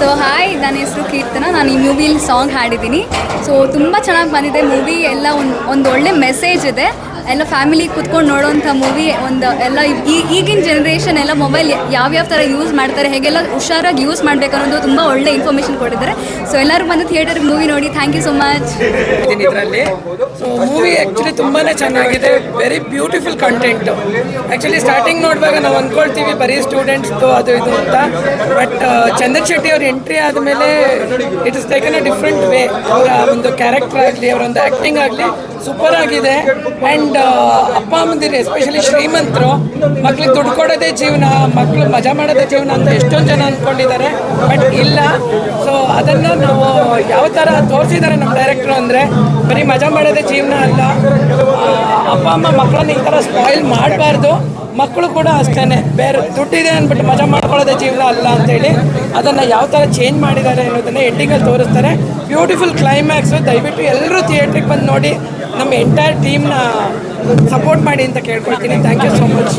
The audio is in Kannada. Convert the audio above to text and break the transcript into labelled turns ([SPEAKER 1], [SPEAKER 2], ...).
[SPEAKER 1] ಸೊ ಹಾಯ್ ನನ್ನ ಹೆಸರು ಕೀರ್ತನ. ನಾನು ಈ ಮೂವಿಲಿ ಸಾಂಗ್ ಹಾಡಿದ್ದೀನಿ. ಸೊ ತುಂಬ ಚೆನ್ನಾಗಿ ಬಂದಿದೆ ಮೂವಿ ಎಲ್ಲ ಒಂದು ಒಂದು ಒಳ್ಳೆ ಮೆಸೇಜ್ ಇದೆ. ಎಲ್ಲ ಫ್ಯಾಮಿಲಿ ಕುತ್ಕೊಂಡು ನೋಡೋಂಥ ಮೂವಿ ಒಂದು ಎಲ್ಲ ಈಗಿನ ಜನ್ರೇಷನ್ ಎಲ್ಲ ಮೊಬೈಲ್ ಯಾವ್ಯಾವ ಥರ ಯೂಸ್ ಮಾಡ್ತಾರೆ, ಹೇಗೆಲ್ಲ ಹುಷಾರಾಗಿ ಯೂಸ್ ಮಾಡಬೇಕು ಅನ್ನೋದು ತುಂಬ ಒಳ್ಳೆ ಇನ್ಫಾರ್ಮೇಷನ್ ಕೊಟ್ಟಿದ್ದಾರೆ. ಸೊ ಎಲ್ಲರೂ ಬಂದು ಥಿಯೇಟರ್ಗೆ ಮೂವಿ ನೋಡಿ ಥ್ಯಾಂಕ್ ಯು ಸೊ ಮಚ್
[SPEAKER 2] ಇದರಲ್ಲಿ. ಮೂವಿ ಆ್ಯಕ್ಚುಲಿ ತುಂಬಾ ಚೆನ್ನಾಗಿದೆ very beautiful content actually starting ನೋಡುವಾಗ ನಾವು ಅಂದ್ಕೊಳ್ತೀವಿ ಬರೀ ಸ್ಟೂಡೆಂಟ್ಸ್ದು ಅದು ಇದು ಅಂತ. ಬಟ್ ಚಂದ್ರ ಶೆಟ್ಟಿ ಅವ್ರ ಎಂಟ್ರಿ ಆದಮೇಲೆ it is taken a different way ಅವರ ಒಂದು ಕ್ಯಾರೆಕ್ಟರ್ ಆಗಲಿ, ಅವರ ಒಂದು ಆ್ಯಕ್ಟಿಂಗ್ ಆಗಲಿ ಸೂಪರ್ ಆಗಿದೆ. ಆ್ಯಂಡ್ ಅಪ್ಪ ಅಮ್ಮಂದಿರು ಎಸ್ಪೆಷಲಿ ಶ್ರೀಮಂತರು, ಮಕ್ಳಿಗೆ ದುಡ್ಡು ಕೊಡೋದೇ ಜೀವನ ಮಕ್ಕಳು ಮಜಾ ಮಾಡೋದೇ ಜೀವನ ಅಂತ ಎಷ್ಟೊಂದು ಜನ ಅಂದ್ಕೊಂಡಿದ್ದಾರೆ ಬಟ್ ಇಲ್ಲ. ಸೊ ಅದನ್ನು ನಾವು ಯಾವ ಥರ ತೋರಿಸಿದ್ದಾರೆ ನಮ್ಮ ಡೈರೆಕ್ಟ್ರು ಅಂದರೆ, ಬರೀ ಮಜಾ ಮಾಡೋದೇ ಜೀವನ ಅಲ್ಲ. ಅಪ್ಪ, ಅಮ್ಮ ಮಕ್ಕಳನ್ನ ಈ ಥರ ಸ್ಪಾಯಿಲ್ ಮಾಡಬಾರ್ದು. ಮಕ್ಕಳು ಕೂಡ ಅಷ್ಟೇ ಬೇರೆ ದುಡ್ಡಿದೆ ಅಂದ್ಬಿಟ್ಟು ಮಜಾ ಮಾಡ್ಕೊಳ್ಳೋದೇ ಜೀವನ ಅಲ್ಲ ಅಂತೇಳಿ ಅದನ್ನು ಯಾವ ಥರ ಚೇಂಜ್ ಮಾಡಿದ್ದಾರೆ ಅನ್ನೋದನ್ನು ಎಂಡಿಂಗಲ್ಲಿ ತೋರಿಸ್ತಾರೆ. ಬ್ಯೂಟಿಫುಲ್ ಕ್ಲೈಮ್ಯಾಕ್ಸು ದಯವಿಟ್ಟು ಎಲ್ಲರೂ ಥಿಯೇಟ್ರಿಗೆ ಬಂದು ನೋಡಿ ನಮ್ಮ ಎಂಟೈರ್ ಟೀಮ್ನ ಸಪೋರ್ಟ್ ಮಾಡಿ ಅಂತ ಕೇಳ್ಕೊಳ್ತೀನಿ. Thank you so much